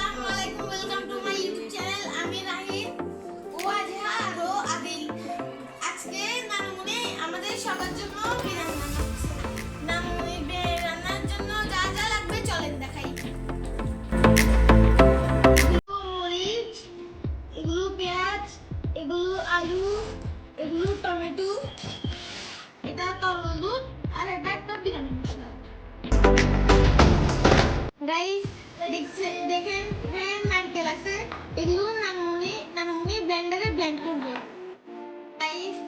আসসালামু বিরিয়ানি রান্নার জন্য যা যা লাগবে চলেন দেখাই। মরিচ, এগুলো পেঁয়াজ, এগুলো আলু, এগুলো টমেটো, এটা তরমুজ, আর এটা একটা বিরিয়ানি মশলা। হ্যাঁ এগুলো নানুমনি নানুমনি ব্লেন্ডারে ব্লেন্ড করবে। গাইস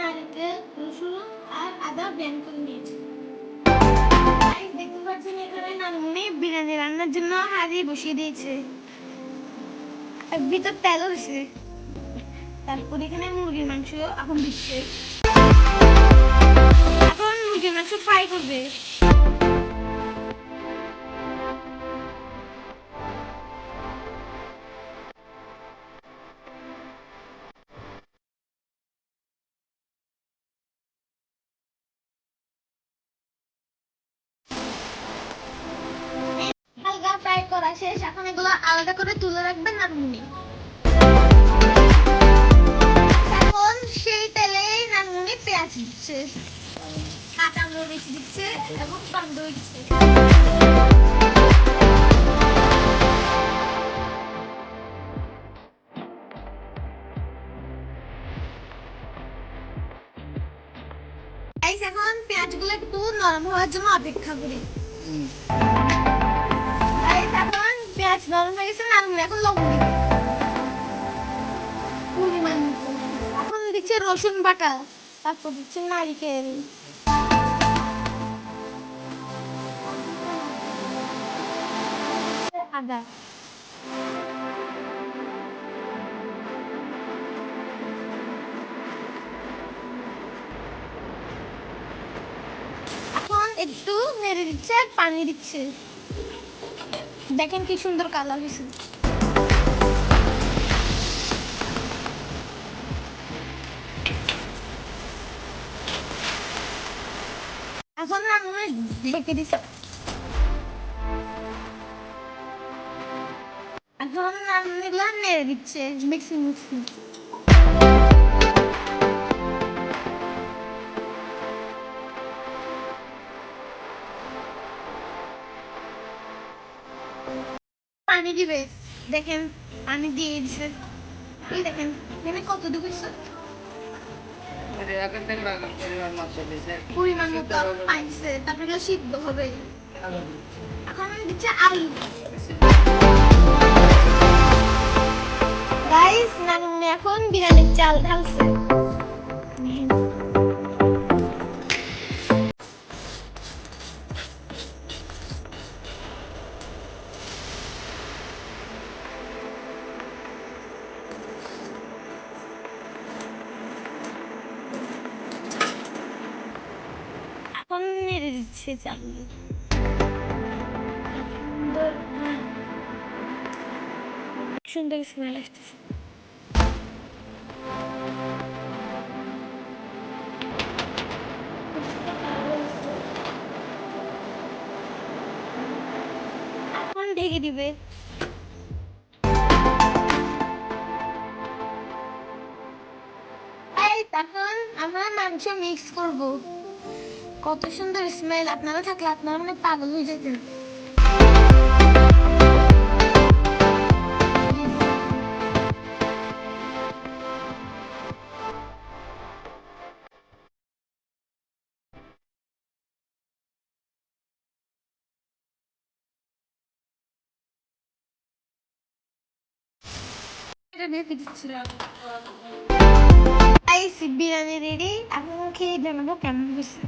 নারকেল, রসুন আর আদা ব্লেন্ড করে নিয়েছে। বিরিয়ানি রান্নার জন্য হাঁড়ি বসিয়ে দিয়েছে। আর ভিতর তেলও দিছে তারপর এখানে মুরগির মাংস এখন দিচ্ছে। এখন মুরগির মাংস ফ্রাই করবে। শেষ, এখন এগুলো আলাদা করে তুলে রাখবেন নানুমনি এখন সেই তেলে নানুমনি পেঁয়াজ দিচ্ছে। কাঁচা মরিচ দিচ্ছে এবং টমেটো দিচ্ছে। এখন পেঁয়াজগুলো একটু নরম হওয়ার জন্য অপেক্ষা করি। এখন দিচ্ছে রসুন বাটা তারপর দিচ্ছে নারিকেল আদা এখন একটু নেড়ে দিচ্ছে আর পানি দিচ্ছে। দেখেন কি সুন্দর কালার হয়েছে। এখন রান্না ঢেকে দিছে। এখন নিলাম নিয়ে দিচ্ছে মিক্সিং মিক্সিং পানি দিবে। দেখেন পানি দিয়ে দিছে। এই দেখেন এখানে কত দিয়েছে পরিমাণ মতো পাইছে তারপরে সিদ্ধ হবে। এখন দিচ্ছে আলু। গাইস নানুমনি এখন বিরিয়ানির চাল ঢালছে। সুন্দর স্মেল আসতেছে। এখন ঢেকে দিবে। এই তখন আমরা মাংস মিক্স করব। কত সুন্দর স্মেল আপনারা থাকলে আপনারা মানে পাগল হয়ে যেতেন। বিরিয়ানি রেডি এখন খেয়ে জানাব কেমন হয়েছে?